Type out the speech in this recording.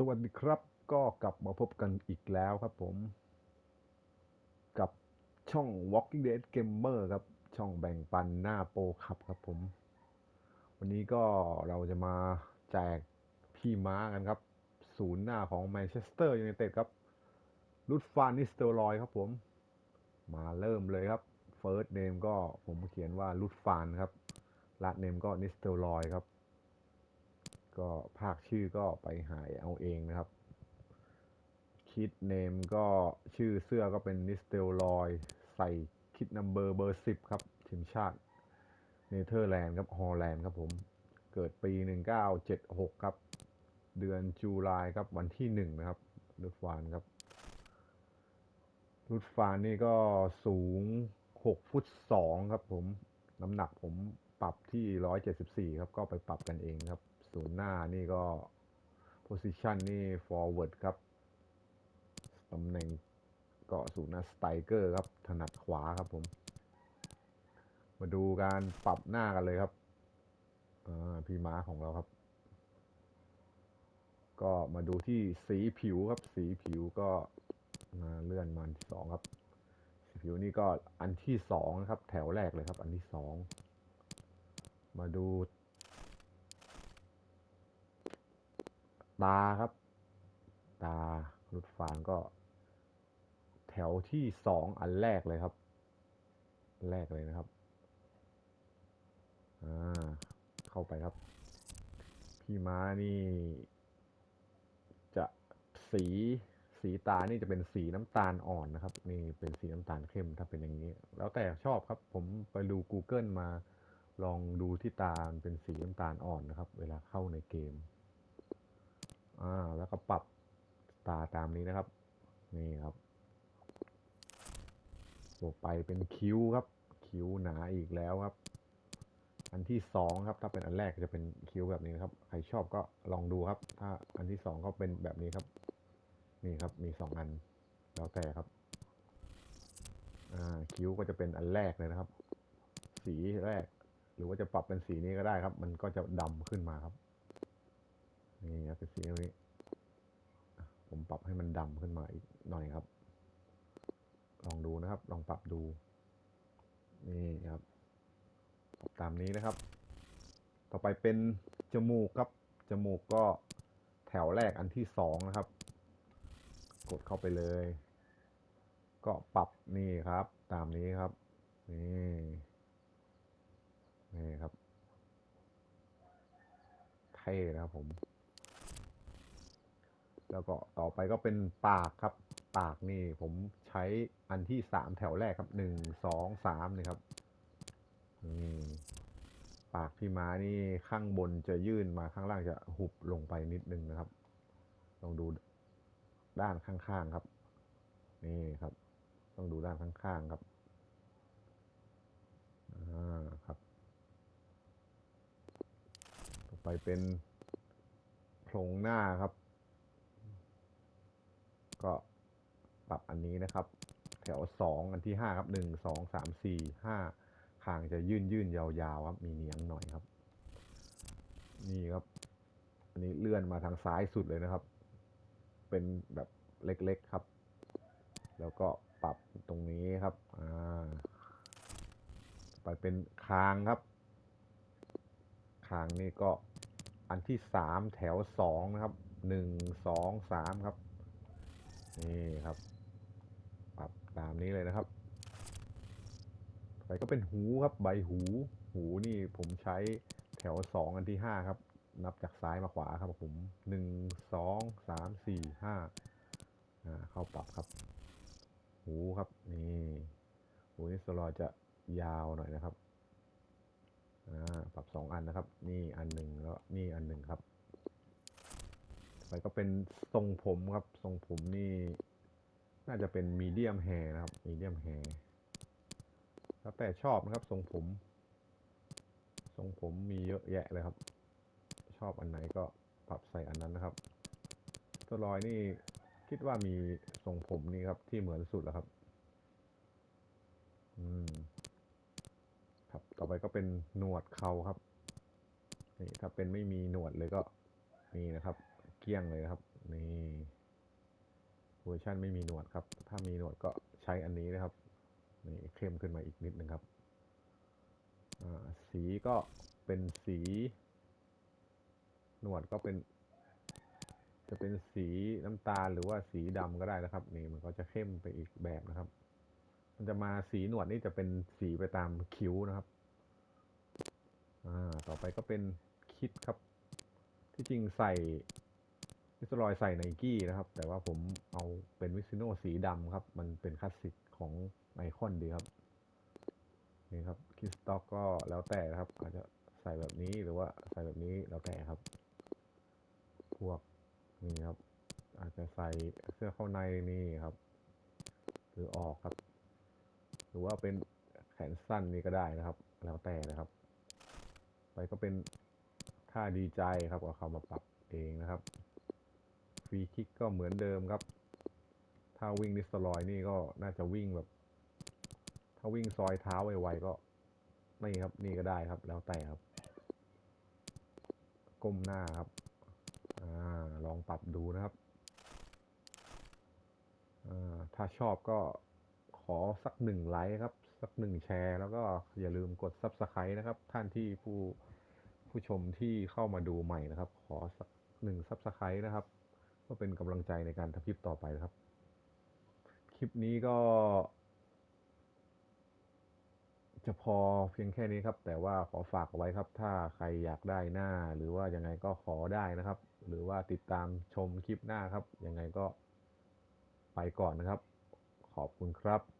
สวัสดีครับก็กลับมาพบกันอีกแล้วครับผม กับช่อง Walking Dead Gamer ครับ ช่องแบ่งปันหน้าโปรครับครับผม วันนี้ก็เราจะมาแจกพี่ม้ากันครับ ศูนย์หน้าของแมนเชสเตอร์ยูไนเต็ดครับรุดฟานนิสเตอรอยครับผม มาเริ่มเลยครับ First name ก็ผมเขียนว่ารุดฟานครับลัดเนมก็นิสเตอรอยครับ ก็ภาคชื่อก็ไปหายเอาเองนะครับ คิดเนมก็ชื่อเสื้อก็เป็นนิสเตลลอย ใส่คิดนัมเบอร์เบอร์สิบครับทีมชาติเนเธอร์แลนด์ครับฮอลแลนด์ครับผม เกิดปี 1976 ครับ เดือนจูลายครับวันที่หนึ่งนะครับรุดฟานครับรุดฟานนี่ก็สูง 6 ฟุต 2 ครับผม น้ำหนักผมปรับที่ 174 ครับ ก็ไปปรับกันเองครับ ศูนย์หน้านี่ก็ position นี่ forward ครับตำแหน่งเก็ศูนย์หน้าสไตเกอร์ครับ ถนัดขวาครับผม มาดูการปรับหน้ากันเลยครับอ่าพี่ม้าของเราครับ ก็มาดูที่สีผิวครับ สีผิวก็มาเลื่อนมาอันที่สองครับ สีผิวนี่ก็อันที่สองนะครับ แถวแรกเลยครับ อันที่สองมาดู ตาครับ ตารุดฟางก็ แถวที่สองอันแรกเลยครับ แรกเลยนะครับอ่าเข้าไปครับ พี่ม้านี่ จะสีสีตานี่จะเป็นสีน้ำตาลอ่อนนะครับ นี่เป็นสีน้ำตาลเข้มถ้าเป็นอย่างนี้ แล้วแต่ชอบครับ ผมไปดู Google มาลองดูที่ตาเป็นสีน้ำตาลอ่อนนะครับ เวลาเข้าในเกม อ่าแล้วก็ปรับตาตามนี้นะครับ นี่ครับต่อไปเป็นคิ้วครับ คิ้วหนาอีกแล้วครับ อันที่สองครับ ถ้าเป็นอันแรกจะเป็นคิ้วแบบนี้นะครับ ใครชอบก็ลองดูครับ ถ้าอันที่สองก็เป็นแบบนี้ครับ นี่ครับ มีสองอัน แล้วแต่ครับ อ่า คิ้วก็จะเป็นอันแรกเลยนะครับ สีแรก หรือว่าจะปรับเป็นสีนี้ก็ได้ครับ มันก็จะดำขึ้นมาครับ นี่ครับเป็นสีนี้ผมปรับให้มันดำขึ้นมาอีกหน่อยครับ ลองดูนะครับ ลองปรับดู นี่ครับ ตามนี้นะครับ ต่อไปเป็นจมูกครับ จมูกก็แถวแรกอันที่สองนะครับ กดเข้าไปเลย ก็ปรับนี่ครับ ตามนี้ครับ นี่นี่ครับเท่นะครับผม แล้วก็ต่อไปก็เป็นปากครับ ปากนี่ผมใช้อันที่สามแถวแรกครับหนึ่งสองสามนี่ครับนี่ปากพี่ม้านี่ข้างบนจะยื่นมาข้างล่างจะหุบลงไปนิดนึงนะครับ ลองดูด้านข้างๆครับ นี่ครับ ต้องดูด้านข้างๆครับอ่าครับต่อไปเป็นโครงหน้าครับ ก็ปรับอันนี้นะครับ แถวสองอันที่ห้าครับหนึ่งสองสามสี่ห้าคางจะยื่นยื่นยาวๆครับ มีเนียงหน่อยครับ นี่ครับ อันนี้เลื่อนมาทางซ้ายสุดเลยนะครับ เป็นแบบเล็กๆครับ แล้วก็ปรับตรงนี้ครับอ่าไปเป็นคางครับ คางนี่ก็อันที่สามแถวสองนะครับหนึ่งสองสามครับ นี่ครับปรับตามนี้เลยนะครับไปก็เป็นหูครับใบหู หูนี่ผมใช้แถวสองอันที่ห้าครับ นับจากซ้ายมาขวาครับผมหนึ่งสองสามสี่ห้าอ่าเข้าปรับครับ หูครับนี่หูนี่สโลอจะยาวหน่อยนะครับอ่าปรับสองอันนะครับ นี่อันหนึ่งแล้วนี่อันหนึ่งครับ ไปก็เป็นทรงผมครับ ทรงผมนี่ น่าจะเป็นมีเดียมแฮนะครับ มีเดียมแฮแล้วแต่ชอบนะครับ ทรงผม ทรงผมมีเยอะแยะเลยครับ ชอบอันไหนก็ปรับใส่อันนั้นนะครับ ตัวรอยนี่คิดว่ามีทรงผมนี่ครับ ที่เหมือนสุดแล้วครับ อืม ครับ ต่อไปก็เป็นหนวดเขาครับนี่ถ้าเป็นไม่มีหนวดเลยก็นี่นะครับ กลี้ยงเลยครับ นี่เวอร์ชันไม่มีหนวดครับ ถ้ามีหนวดก็ใช้อันนี้นะครับ นี่เข้มขึ้นมาอีกนิดนึงครับอ่าสีก็เป็นสี หนวดก็เป็น จะเป็นสีน้ำตาลหรือว่าสีดำก็ได้นะครับ นี่มันก็จะเข้มไปอีกแบบนะครับ มันจะมาสีหนวดนี่จะเป็นสีไปตามคิ้วนะครับอ่าต่อไปก็เป็นคิดครับ ที่จริงใส่ วิสลอยใส่ไนกี้นะครับ แต่ว่าผมเอาเป็นวิซิโนสีดำครับ มันเป็นคลาสสิกของไอคอนดีครับนี่ครับคิสต็อกก็แล้วแต่นะครับ อาจจะใส่แบบนี้หรือว่าใส่แบบนี้แล้วแต่ครับ พวกนี่ครับ อาจจะใส่เสื้อเข้าในนี่ครับ หรือออกครับ หรือว่าเป็นแขนสั้นนี่ก็ได้นะครับ แล้วแต่นะครับ ไปก็เป็นท่าดีใจครับเอาเขามาปรับเองนะครับ ฟรีคิกก็เหมือนเดิมครับ ถ้าวิ่งดิสลอยนี่ก็น่าจะวิ่งแบบ ถ้าวิ่งซอยเท้าไวๆก็นี่ครับ นี่ก็ได้ครับ แล้วแต่ครับ ก้มหน้าครับ อ่า ลองปรับดูนะครับ อ่า ถ้าชอบก็ขอสักหนึ่งไลค์ครับ สักหนึ่งแชร์ แล้วก็อย่าลืมกด Subscribe นะครับ ท่านที่ผู้ผู้ชมที่เข้ามาดูใหม่นะครับ ขอสักหนึ่ง Subscribe นะครับ ก็เป็นกำลังใจในการทำคลิปต่อไปนะครับ คลิปนี้ก็ จะพอเพียงแค่นี้ครับ แต่ว่าขอฝากเอาไว้ครับ ถ้าใครอยากได้หน้า หรือว่ายังไงก็ขอได้นะครับ หรือว่าติดตามชมคลิปหน้าครับ ยังไงก็ไปก่อนนะครับ ขอบคุณครับ